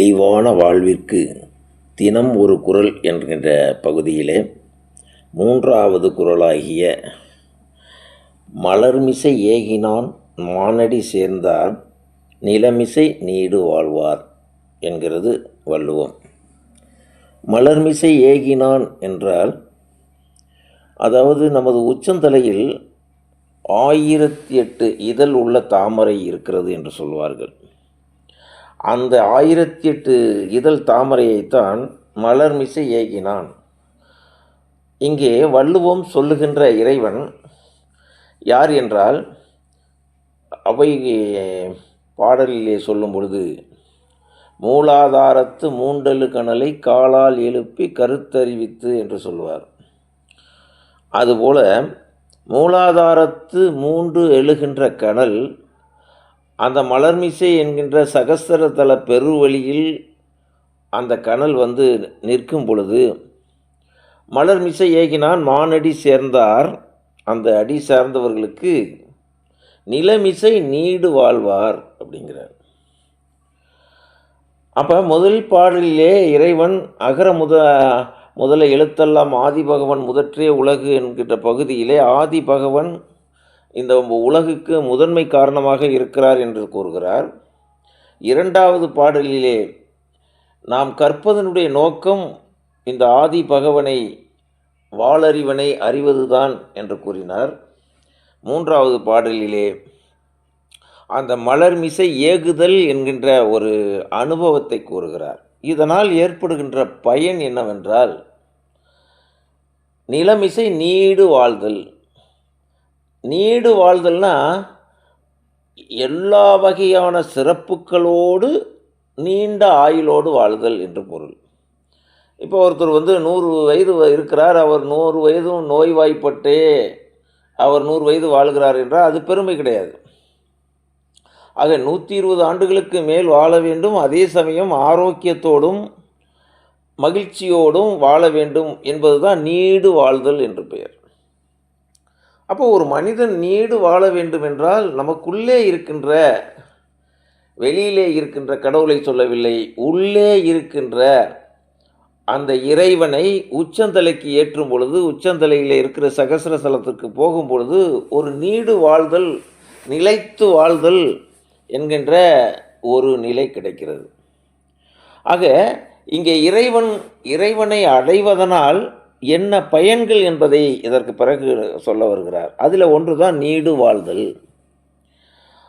தெய்வான வாழ்விற்கு தினம் ஒரு குரல் என்கின்ற பகுதியிலே மூன்றாவது குரலாகிய மலர்மிசை ஏகினான் மானடி சேர்ந்தார் நிலமிசை நீடு வாழ்வார் என்கிறது வள்ளுவம். மலர்மிசை ஏகினான் என்றால் அதாவது நமது உச்சந்தலையில் ஆயிரத்தி எட்டு இதழ் உள்ள தாமரை இருக்கிறது என்று சொல்வார்கள். அந்த ஆயிரத்தி எட்டு இதழ் தாமரையைத்தான் மலர்மிசை ஏகினான். இங்கே வள்ளுவம் சொல்லுகின்ற இறைவன் யார் என்றால் அவை பாடலிலே சொல்லும் பொழுது மூலாதாரத்து மூண்டலு கணலை காலால் எழுப்பி கருத்தறிவித்து என்று சொல்வார் அதுபோல மூலாதாரத்து மூன்று எழுகின்ற கணல் அந்த மலர்மிசை என்கின்ற சகஸ்திரதல பெருவழியில் அந்த கனல் வந்து நிற்கும் பொழுது மலர்மிசை ஏகினான் மானடி சேர்ந்தார். அந்த அடி சார்ந்தவர்களுக்கு நிலமிசை நீடு வாழ்வார் அப்படிங்கிறார். அப்போ முதல் பாடலிலே இறைவன் அகர முத முதல எழுத்தெல்லாம் ஆதி பகவன் முதற்றே உலகு என்கின்ற பகுதியிலே ஆதி பகவன் இந்த உலகுக்கு முதன்மை காரணமாக இருக்கிறார் என்று கூறுகிறார். இரண்டாவது பாடலிலே நாம் கற்பதனுடைய நோக்கம் இந்த ஆதி பகவனை வாளறிவனை அறிவதுதான் என்று கூறினார். மூன்றாவது பாடலிலே அந்த மலர்மிசை ஏகுதல் என்கின்ற ஒரு அனுபவத்தை கூறுகிறார். இதனால் ஏற்படுகின்ற பயன் என்னவென்றால் நிலமிசை நீடு வாழ்தல். நீடு வாழ்தல்னா எல்லா வகையான சிறப்புகளோடு நீண்ட ஆயுளோடு வாழ்தல் என்று பொருள். இப்போ ஒருத்தர் வந்து நூறு வயது இருக்கிறார் அவர் நூறு வயதும் நோய்வாய்ப்பட்டே அவர் நூறு வயது வாழ்கிறார் என்றால் அது பெருமை கிடையாது. ஆக நூற்றி இருபது ஆண்டுகளுக்கு மேல் வாழ வேண்டும் அதே சமயம் ஆரோக்கியத்தோடும் மகிழ்ச்சியோடும் வாழ வேண்டும் என்பதுதான் நீடு வாழ்தல் என்று பெயர். அப்போ ஒரு மனிதன் நீடு வாழ வேண்டும் என்றால் நமக்குள்ளே இருக்கின்ற வெளியிலே இருக்கின்ற கடவுளை சொல்லவில்லை உள்ளே இருக்கின்ற அந்த இறைவனை உச்சந்தலைக்கு ஏற்றும் பொழுது உச்சந்தலையில் இருக்கிற சகசர ஸ்தலத்துக்கு போகும் பொழுது ஒரு நீடு வாழ்தல் நிலைத்து வாழ்தல் என்கின்ற ஒரு நிலை கிடைக்கிறது. ஆக இங்கே இறைவன் இறைவனை அடைவதனால் என்ன பயன்கள் என்பதை இதற்கு பிறகு சொல்ல வருகிறார். அதில் ஒன்று தான் நீடு வாழ்தல்.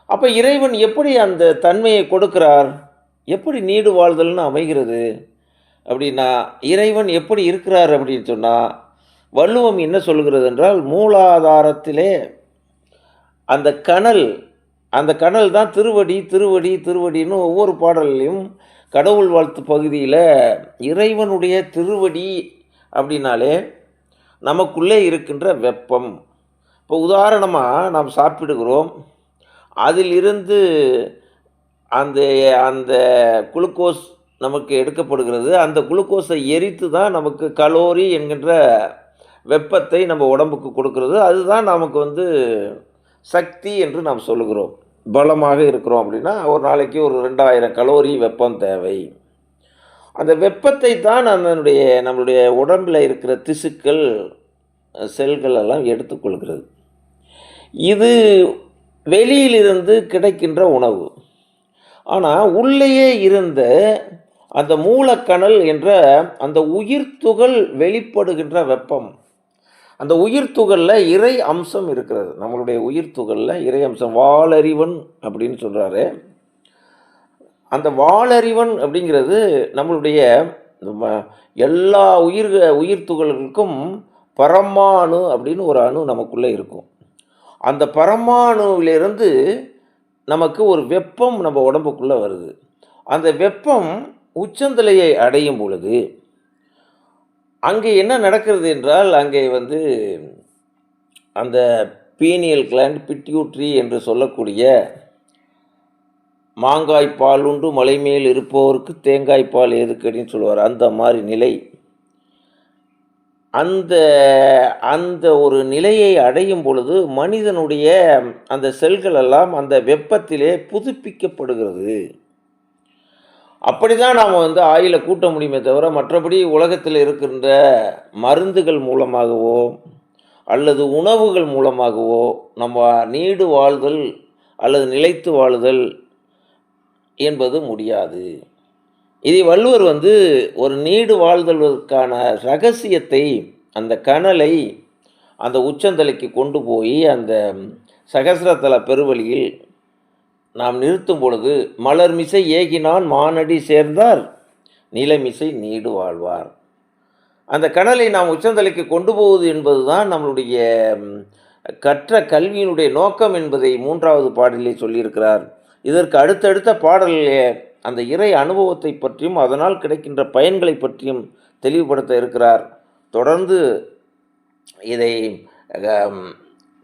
அப்போ இறைவன் எப்படி அந்த தன்மையை கொடுக்கிறார்? எப்படி நீடு வாழ்தல்னு அமைகிறது? அப்படின்னா இறைவன் எப்படி இருக்கிறார் அப்படின்னு சொன்னால் வள்ளுவம் என்ன சொல்கிறது என்றால் மூலாதாரத்திலே அந்த கனல் அந்த கனல் தான் திருவடி திருவடி திருவடின்னு ஒவ்வொரு பாடல்லையும் கடவுள் வாழ்த்து பகுதியில் இறைவனுடைய திருவடி அப்படின்னாலே நமக்குள்ளே இருக்கின்ற வெப்பம். இப்போ உதாரணமாக நாம் சாப்பிடுகிறோம். அதிலிருந்து அந்த அந்த குளுக்கோஸ் நமக்கு எடுக்கப்படுகிறது. அந்த குளுக்கோஸை எரித்து தான் நமக்கு கலோரி என்கின்ற வெப்பத்தை நம்ம உடம்புக்கு கொடுக்கறது. அதுதான் நமக்கு வந்து சக்தி என்று நாம் சொல்லுகிறோம். பலமாக இருக்கிறோம் அப்படின்னா ஒரு நாளைக்கு ஒரு ரெண்டாயிரம் கலோரி வெப்பம் தேவை. அந்த வெப்பத்தை தான் அதனுடைய நம்மளுடைய உடம்பில் இருக்கிற திசுக்கள் செல்கள் எல்லாம் எடுத்துக்கொள்கிறது. இது வெளியிலிருந்து கிடைக்கின்ற உணவு. ஆனால் உள்ளேயே இருந்த அந்த மூலக்கணல் என்ற அந்த உயிர்த்துகள் வெளிப்படுகின்ற வெப்பம். அந்த உயிர் துகளில் இறை அம்சம் இருக்கிறது. நம்மளுடைய உயிர் துகளில் இறை அம்சம். வாலறிவன் அப்படின்னு சொல்கிறாரு அந்த வாளறிவன் அப்படிங்கிறது நம்மளுடைய எல்லா உயிர் உயிர் துகள்களுக்கும் பரமாணு அப்படின்னு ஒரு அணு நமக்குள்ளே இருக்கும். அந்த பரமாணுவிலிருந்து நமக்கு ஒரு வெப்பம் நம்ம உடம்புக்குள்ளே வருது. அந்த வெப்பம் உச்சந்தலையை அடையும் பொழுது அங்கே என்ன நடக்கிறது என்றால் அங்கே வந்து அந்த பீனியல் கிளாண்ட் பிட்யூட்ரி என்று சொல்லக்கூடிய மாங்காய் பால் உண்டு மலை மேல் இருப்பவருக்கு தேங்காய் பால் எதுக்கடின்னு சொல்லுவார். அந்த மாதிரி நிலை. அந்த அந்த ஒரு நிலையை அடையும் பொழுது மனிதனுடைய அந்த செல்கள் எல்லாம் அந்த வெப்பத்திலே புதுப்பிக்கப்படுகிறது. அப்படி தான் நாம் வந்து ஆயில கூட்ட முடியுமே தவிர மற்றபடி உலகத்தில் இருக்கின்ற மருந்துகள் மூலமாகவோ அல்லது உணவுகள் மூலமாகவோ நம்ம நீடு வாழ்தல் அல்லது நிலைத்து வாழுதல் என்பது முடியாது. இதை வள்ளுவர் வந்து ஒரு நீடு வாழ்தலுக்கான ரகசியத்தை அந்த கனலை அந்த உச்சந்தலைக்கு கொண்டு போய் அந்த சகசிரதல பெருவழியில் நாம் நிறுத்தும் பொழுது மலர்மிசை ஏகினான் மானடி சேர்ந்தார் நிலமிசை நீடு வாழ்வார். அந்த கனலை நாம் உச்சந்தலைக்கு கொண்டு போவது என்பதுதான் நம்மளுடைய கற்ற கல்வியினுடைய நோக்கம் என்பதை மூன்றாவது பாடலில் சொல்லியிருக்கிறார். இதற்கு அடுத்தடுத்த பாடலிலே அந்த இறை அனுபவத்தை பற்றியும் அதனால் கிடைக்கின்ற பயன்களை பற்றியும் தெளிவுபடுத்த இருக்கிறார். தொடர்ந்து இதை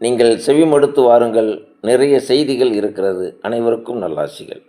நீங்கள் செவிமடுத்து வாருங்கள். நிறைய செய்திகள் இருக்கிறது. அனைவருக்கும் நல்லாசிகள்